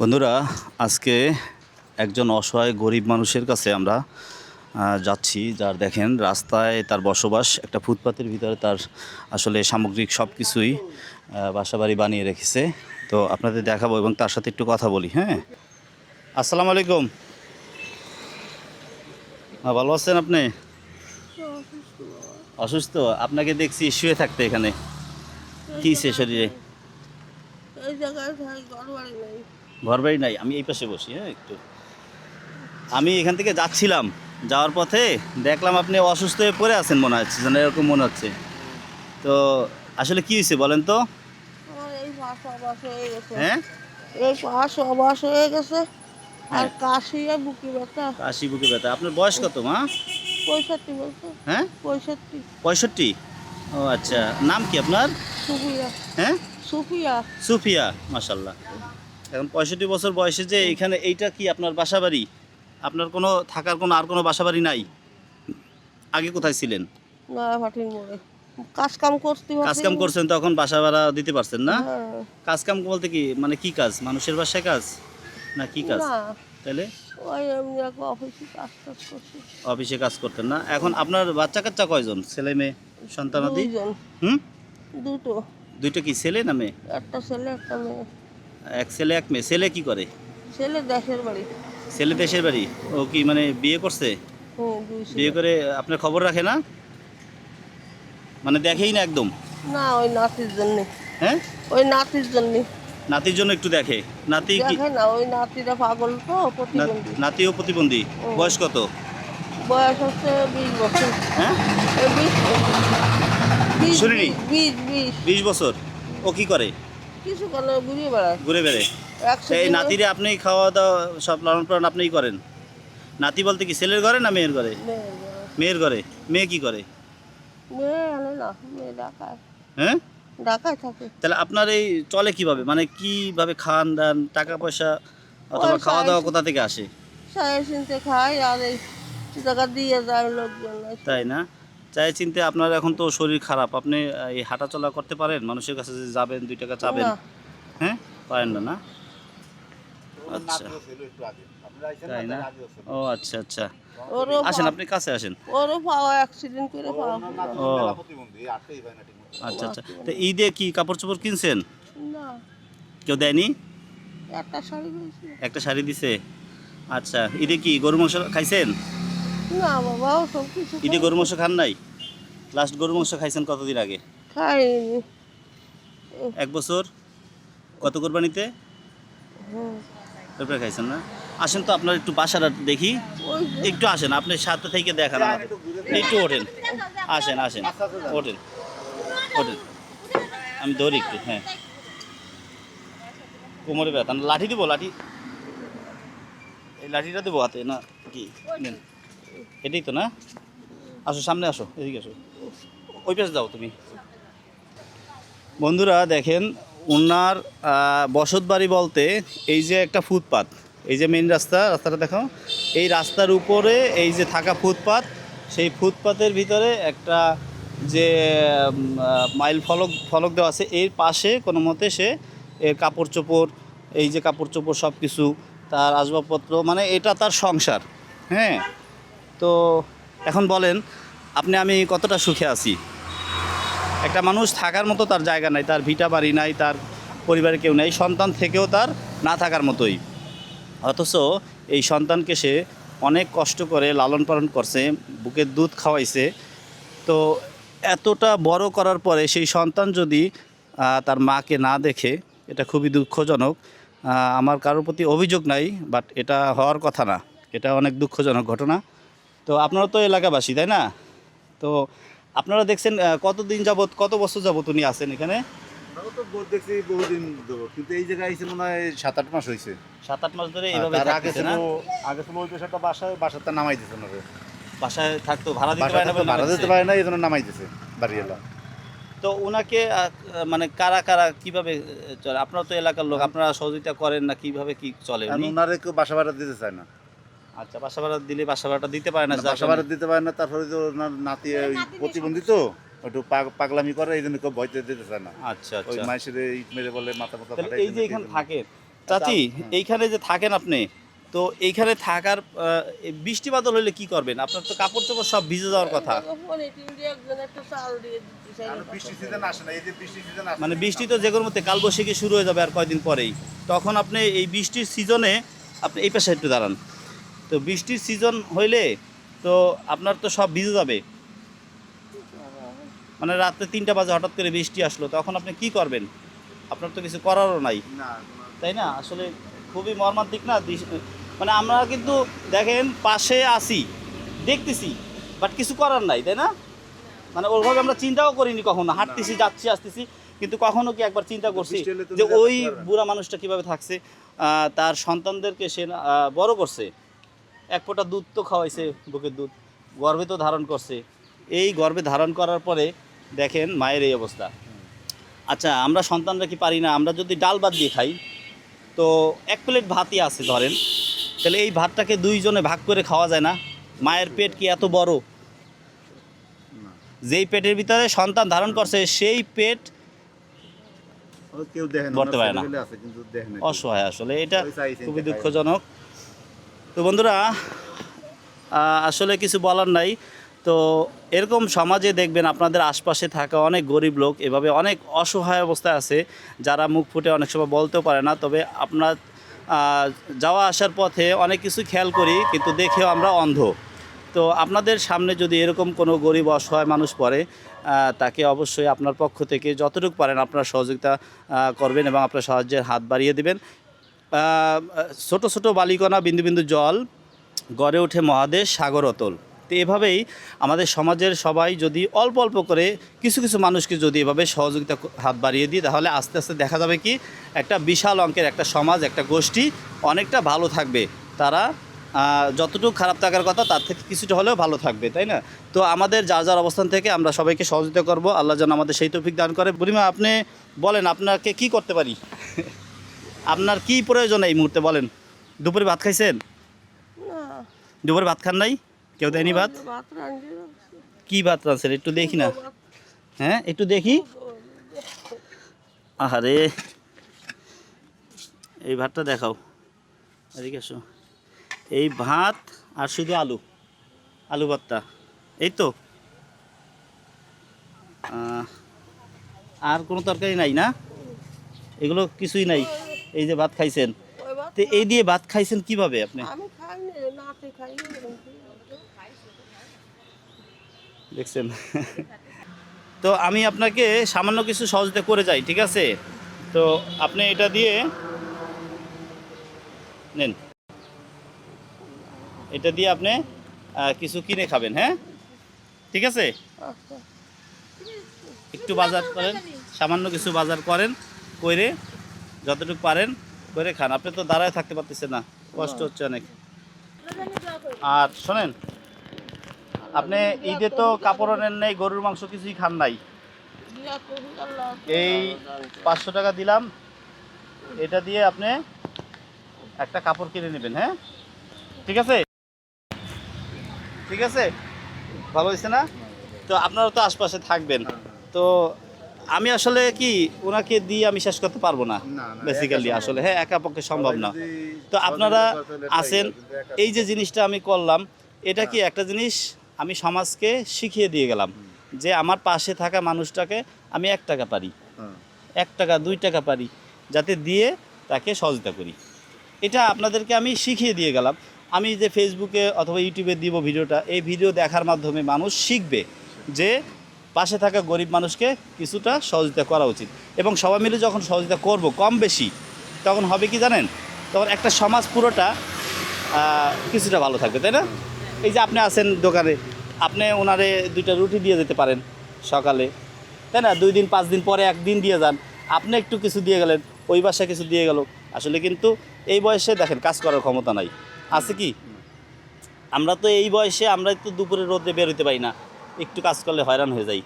বন্ধুরা, আজকে একজন অসহায় গরিব মানুষের কাছে আমরা যাচ্ছি, যার দেখেন রাস্তায় তার বসবাস, একটা ফুটপাতের ভিতরে তার আসলে সামগ্রিক সব কিছুই বাসাবাড়ি বানিয়ে রেখেছে। তো আপনাদের দেখাবো এবং তার সাথে একটু কথা বলি হ্যাঁ? আসসালামু আলাইকুম। হ্যাঁ ভালো আছেন আপনি? অসুস্থ। আপনাকে দেখছি শুয়ে থাকতে এখানে। কী সে শরীরে? ভাই ঘর বাড়ি নেই আমি এই পাশে বসি হ্যাঁ একটু। আমি এখান থেকে যাচ্ছিলাম যাওয়ার পথে দেখলাম আপনি অসুস্থ হয়ে পড়ে আছেন মনে হচ্ছে যেন এরকম মনে হচ্ছে। তো আসলে কি হয়েছে বলেন তো? হয়ে হ্যাঁ? এই পাশ অবাস হয়ে গেছে। আর কাশি আর বুকি ব্যথা। কাশি বুকে ব্যথা। আপনার বয়স কত মা? পঁয়ষট্টি বলছে। হ্যাঁ? পঁয়ষট্টি। পঁয়ষট্টি? ও আচ্ছা। নাম কি আপনার? সুফিয়া। হ্যাঁ? সুফিয়া। সুফিয়া মাসাল্লাহ এখন পঁয়ষট্টি বছর বয়সে যে এখানে এইটা কি আপনার বাসা বাড়ি আপনার কোনো থাকার কোনো আর কোনো বাসা বাড়ি নাই? আগে কোথায় ছিলেন? নয়া ফাটির মোড়ে। কাজ কাম করতে কাজ কাম করছেন তখন বাসা ভাড়া দিতে পারছেন না? হ্যাঁ। কাজ কাম বলতে কি? মানে কি কাজ? মানুষের বাসায় কাজ? না কি কাজ? তাহলে? অফিসে কাজ অফিসে করতেন না? এখন আপনার বাচ্চা কাচ্চা কয়জন? ছেলে মেয়ে সন্তানাদি হুম? দুটো। দুইটা কি ছেলে না মেয়ে? একটা ছেলে একটা মেয়ে। এক ছেলে এক মেয়ে। ছেলে কি করে? ছেলে দেশের বাড়ি। ছেলে দেশের বাড়ি? ও কি মানে বিয়ে করছে। বিয়ে করে আপনার খবর রাখে না? মানে দেখেই না একদম? না ওই নাতির জন্যে। হ্যাঁ? ওই নাতির জন্যে। নাতির জন্য একটু দেখে। নাতি কি না ওই নাতিটা পাগল তো প্রতিবন্ধী। নাতিও প্রতিবন্ধী। বয়স কত? বয়স হচ্ছে বিশ বছর। হ্যাঁ? বিশ শুনিনি? বিশ। বিশ বছর। ও কি করে? কিছু কেন ঘুরিয়ে বেড়ায়। ঘুরে বেড়ে এই নাতিরে আপনি খাওয়া দাওয়া সব লালন পালন আপনিই করেন? নাতি বলতে কি ছেলের ঘরে না মেয়ের ঘরে? মেয়ের ঘরে। মেয়ে কি করে? হ্যাঁ? ঢাকায় থাকে। তাহলে আপনার এই চলে কীভাবে? মানে কীভাবে খান দান টাকা পয়সা অথবা খাওয়া দাওয়া কোথা থেকে আসে? সাহেব খায় আর এই টাকা দিয়ে যায় লোকজন। তাই না? চাই চিনতে আপনার এখন তো শরীর খারাপ। আপনি এই হাঁটা চলা করতে পারেন মানুষের কাছে যে যাবেন দুই টাকা চাবেন। হ্যাঁ? পারেন না না? আচ্ছা। তাই না? ও আচ্ছা আচ্ছা। আসেন আপনি কাছে আসেন। ওরও পাওয়া অ্যাক্সিডেন্ট করে পাওয়া ও। আচ্ছা আচ্ছা। তো ঈদে কি কাপড় চোপড় কিনছেন? না। কেউ দেয়নি? একটা শাড়ি একটা শাড়ি দিছে? আচ্ছা। ঈদে কি গরু মাংস খাইছেন? না বাবা সব কিছু ঈদে গরু মাংস খান নাই? লাস্ট গরু মাংস খাইছেন কতদিন আগে? খাইনি। এক বছর? কত কোরবানিতে? তারপরে খাইছেন না? আসেন তো আপনার একটু বাসাটা দেখি। একটু আসেন আপনি সাথে থেকে দেখান একটু ওঠেন। আসেন আসেন। ওঠেন। ওঠেন। আমি ধরি একটু হ্যাঁ। কোমরে ব্যথা। না, লাঠি দিব লাঠি। এই লাঠিটা দেবো হাতে না কি? নেন। এটাই তো না? আসো, সামনে আসো, এদিকে আসো। ওই পাশে যাও তুমি। বন্ধুরা, দেখেন ওনার বসত বাড়ি বলতে এই যে একটা ফুটপাত, এই যে মেন রাস্তা, রাস্তাটা দেখো এই রাস্তার উপরে এই যে থাকা ফুটপাত, সেই ফুটপাতের ভিতরে একটা যে মাইল ফলক ফলক দেওয়া আছে, এর পাশে কোনো মতে সে এর কাপড় চোপড় এই যে কাপড় চোপড় সব কিছু তার আসবাবপত্র মানে এটা তার সংসার হ্যাঁ? তো এখন বলেন, আপনি, আমি কতটা সুখে আছি? একটা মানুষ থাকার মতো তার জায়গা নাই, তার ভিটা বাড়ি নাই, তার পরিবারে কেউ নেই, সন্তান থেকেও তার না থাকার মতোই। অথচ এই সন্তানকে সে অনেক কষ্ট করে লালন পালন করছে, বুকের দুধ খাওয়াইছে। তো এতটা বড় করার পরে সেই সন্তান যদি তার মাকে না দেখে, এটা খুবই দুঃখজনক। আমার কারোর প্রতি অভিযোগ নাই, বাট এটা হওয়ার কথা না। এটা অনেক দুঃখজনক ঘটনা। তো আপনারা তো এলাকাবাসী তাই না? তো আপনারা দেখছেন কতদিন যাবত কত বছর যাবত উনি আছেন এখানে? তাও তো বোধ দেখছি বহুদিন ধরে। কিন্তু এই জায়গায় এসে মনে হয় সাত আট মাস হয়েছে সাত আট মাস ধরে আর এইভাবে আগে ছিল আগে ছিল ওই পেশাটা বাসায় বাসাতে নামাই দিছে না বাসায় থাকতো ভাড়া দিতে পারে না ভাড়া দিতে পারে না এই জন্য নামাই তো ওনাকে মানে কারা কারা কীভাবে চলে? আপনারা তো এলাকার লোক আপনারা সহযোগিতা করেন না কীভাবে কি চলে ওনারে কেউ বাসা ভাড়া দিতে চায় না। আচ্ছা বাসা ভাড়া দিলে বাসা ভাড়াটা দিতে পারে না বাসা ভাড়া দিতে পারে না তারপরে তো ওনার নাতি ওই প্রতিবন্ধী তো একটু পাগ- পাগলামি করে এই জন্য কেউ ভয় দিতে চায় না। আচ্ছা ওই আচ্ছা। ইট মেরে বলে মাথা মাথা এই যে এখানে এই জন্য। থাকে চাচি এইখানে যে থাকেন আপনি তো এইখানে থাকার বৃষ্টি বাদল হলে কি করবেন? আপনার তো কাপড় চোপড় সব ভিজে যাওয়ার কথা। পলিথিন দিয়ে একজন একটা চাল দিয়ে দিতে চাই আর বৃষ্টি সিজন আসে না এই যে বৃষ্টি সিজন আসে মানে বৃষ্টি তো যে কোনো মধ্যে কালবৈশাখী শুরু হয়ে যাবে আর কয়দিন পরেই। তখন আপনি এই বৃষ্টির সিজনে আপনি এই পাশে একটু দাঁড়ান। তো বৃষ্টির সিজন হইলে তো আপনার তো সব ভিজে যাবে। মানে রাত্রে তিনটা বাজে হঠাৎ করে বৃষ্টি আসলো তখন আপনি কি করবেন? আপনার তো কিছু করারও নাই। না তাই না? আসলে খুবই মর্মান্তিক না? মানে আমরা কিন্তু দেখেন পাশে আসি দেখতেছি বাট কিছু করার নাই তাই না? মানে ওইভাবে আমরা চিন্তাও করিনি কখনো। হাঁটতেছি যাচ্ছি আসতেছি কিন্তু কখনো কি একবার চিন্তা করছি যে ওই বুড়া মানুষটা কীভাবে থাকছে? তার সন্তানদেরকে সে বড় করছে। এক ফোঁটা দুধ তো খাওয়াইছে বুকের দুধ গর্ভে তো ধারণ করছে। এই গর্ভে ধারণ করার পরে দেখেন মায়ের এই অবস্থা। আচ্ছা আমরা সন্তানরা কি পারি না? আমরা যদি ডাল ভাত দিয়ে খাই তো এক প্লেট ভাতই আছে ধরেন। তাহলে এই ভাতটাকে দুইজনে ভাগ করে খাওয়া যায় না? মায়ের পেট কি এত বড়? যেই পেটের ভিতরে সন্তান ধারণ করছে সেই পেট কেউ দেখে না পারে না। ছেলেপেলে আছে কিন্তু দেখে না কেউ। অসহায় আসলে। এটা খুবই দুঃখজনক। তো বন্ধুরা আসলে কিছু বলার নাই। তো এরকম সমাজে দেখবেন আপনাদের আশপাশে থাকা অনেক গরিব লোক এভাবে অনেক অসহায় অবস্থায় আছে, যারা মুখ ফুটে অনেক সময় বলতেও পারে না। তবে আপনার যাওয়া আসার পথে অনেক কিছু খেয়াল করি, কিন্তু দেখেও আমরা অন্ধ। তো আপনাদের সামনে যদি এরকম কোনো গরিব অসহায় মানুষ পড়ে তাকে অবশ্যই আপনার পক্ষ থেকে যতটুকু পারেন আপনার সহযোগিতা করবেন এবং আপনার সাহায্যের হাত বাড়িয়ে দিবেন। ছোট ছোট বালিকণা, বিন্দু বিন্দু জল, গড়ে ওঠে মহাদেশ, সাগর অতল তো এভাবেই আমাদের সমাজের সবাই যদি অল্প অল্প করে কিছু কিছু মানুষকে যদি এভাবে সহযোগিতা হাত বাড়িয়ে দিই, তাহলে আস্তে আস্তে দেখা যাবে কি একটা বিশাল অঙ্কের একটা সমাজ, একটা গোষ্ঠী অনেকটা ভালো থাকবে। তারা যতটুকু খারাপ থাকার কথা, তার থেকে কিছুটা হলেও ভালো থাকবে, তাই না? তো আমাদের যার যার অবস্থান থেকে আমরা সবাইকে সহযোগিতা করব। আল্লাহ যেন আমাদের সেই তৌফিক দান করে। বুড়িমা, আপনি বলেন, আপনাকে কি করতে পারি? আপনার কি প্রয়োজন এই মুহূর্তে বলেন? দুপুরে ভাত খাইছেন? দুপুরে ভাত খান নাই? কেউ দেয়নি ভাত? কি ভাত রাঁধছেন? একটু দেখি না। হ্যাঁ একটু দেখি। আহারে। এই ভাতটা দেখাও। এদিকে এসো এই ভাত আর শুধু আলু। আলু ভাতটা এই তো। আর কোনো তরকারি নাই না? এগুলো কিছুই নাই। এই যে ভাত খাইছেন? তো এই দিয়ে ভাত খাইছেন কীভাবে আপনি? দেখছেন? তো আমি আপনাকে সামান্য কিছু সহজতে করে যাই ঠিক আছে? তো আপনি এটা দিয়ে নেন। এটা দিয়ে আপনি কিছু কিনে খাবেন হ্যাঁ? ঠিক আছে? আচ্ছা। একটু বাজার করেন সামান্য কিছু বাজার করেন করে যতটুকু পারেন করে খান। আপনি তো দাঁড়ায় থাকতে পারতেছেন না, কষ্ট হচ্ছে অনেক। আর শোনেন, আপনি ঈদে তো কাপড়ও নেন নাই, গরুর মাংস কিছুই খান নাই। এই পাঁচশো টাকা দিলাম, এটা দিয়ে আপনি একটা কাপড় কিনে নেবেন হ্যাঁ? ঠিক আছে? ঠিক আছে? ভালো হয়েছে না? তো আপনারা তো আশপাশে থাকবেন। তো আমি আসলে কি ওনাকে দিয়ে আমি শেষ করতে পারব না বেসিক্যালি আসলে। হ্যাঁ একা পক্ষে সম্ভব না। তো আপনারা আছেন এই যে জিনিসটা আমি করলাম এটা কি একটা জিনিস আমি সমাজকে শিখিয়ে দিয়ে গেলাম যে আমার পাশে থাকা মানুষটাকে আমি এক টাকা পারি হ্যাঁ। এক টাকা দুই টাকা পারি যাতে দিয়ে তাকে সহযোগিতা করি। এটা আপনাদেরকে আমি শিখিয়ে দিয়ে গেলাম। আমি যে ফেসবুকে অথবা ইউটিউবে দিব ভিডিওটা এই ভিডিও দেখার মাধ্যমে মানুষ শিখবে যে পাশে থাকা গরিব মানুষকে কিছুটা সহযোগিতা করা উচিত। এবং সবাই মিলে যখন সহযোগিতা করব কম বেশি, তখন হবে কি জানেন? তখন একটা সমাজ পুরোটা কিছুটা ভালো থাকবে, তাই না? এই যে আপনি আছেন দোকানে, আপনি ওনারে দুইটা রুটি দিয়ে যেতে পারেন সকালে, তাই না? দুই দিন, পাঁচ দিন পরে একদিন দিয়ে যান। আপনি একটু কিছু দিয়ে গেলেন, ওই বাসায় কিছু দিয়ে গেল। আসলে কিন্তু এই বয়সে দেখেন কাজ করার ক্ষমতা নাই। আছে কি? আমরা তো এই বয়সে আমরা তো দুপুরে রোদে বেরোতে পারি না। একটু কাজ করলে হয়রান হয়ে যাই।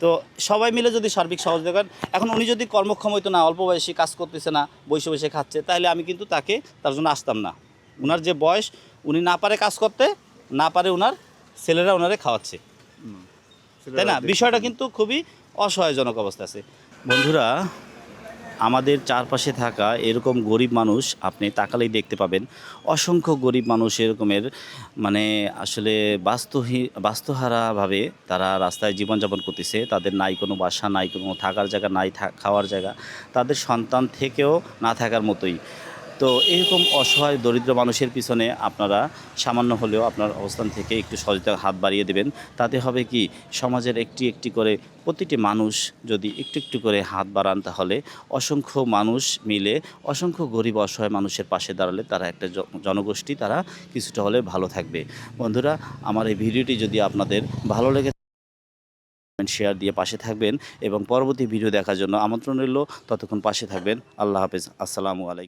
তো সবাই মিলে যদি সার্বিক সহযোগিতা করেন এখন উনি যদি কর্মক্ষম হইতো না অল্প বয়সী কাজ করতেছে না বসে বসে খাচ্ছে তাহলে আমি কিন্তু তাকে তার জন্য আসতাম না। ওনার যে বয়স উনি না পারে কাজ করতে না পারে ওনার ছেলেরা ওনারে খাওয়াচ্ছে। তাই না? বিষয়টা কিন্তু খুবই অসহায়জনক অবস্থা আছে। বন্ধুরা আমাদের চারপাশে থাকা এরকম গরিব মানুষ আপনি তাকালেই দেখতে পাবেন। অসংখ্য গরিব মানুষ এরকমের মানে আসলে বাস্তুহী, বাস্তুহারাভাবে তারা রাস্তায় জীবনযাপন করতেছে। তাদের নাই কোনো বাসা, নাই কোনো থাকার জায়গা, নাই খাওয়ার জায়গা। তাদের সন্তান থেকেও না থাকার মতোই। তো এরকম অসহায় দরিদ্র মানুষের পিছনে আপনারা সামান্য হলেও আপনার অবস্থান থেকে একটু সচেতন হাত বাড়িয়ে দেবেন। তাতে হবে কি, সমাজের একটি একটি করে প্রতিটি মানুষ যদি একটু একটু করে হাত বাড়ান তাহলে অসংখ্য মানুষ মিলে, অসংখ্য গরিব অসহায় মানুষের পাশে দাঁড়ালে তারা একটা জনগোষ্ঠী তারা কিছুটা হলে ভালো থাকবে। বন্ধুরা, আমার এই ভিডিওটি যদি আপনাদের ভালো লেগে শেয়ার দিয়ে পাশে থাকবেন এবং পরবর্তী ভিডিও দেখার জন্য আমন্ত্রণ রইল। ততক্ষণ পাশে থাকবেন। আল্লাহ হাফেজ। আসসালামু আলাইকুম।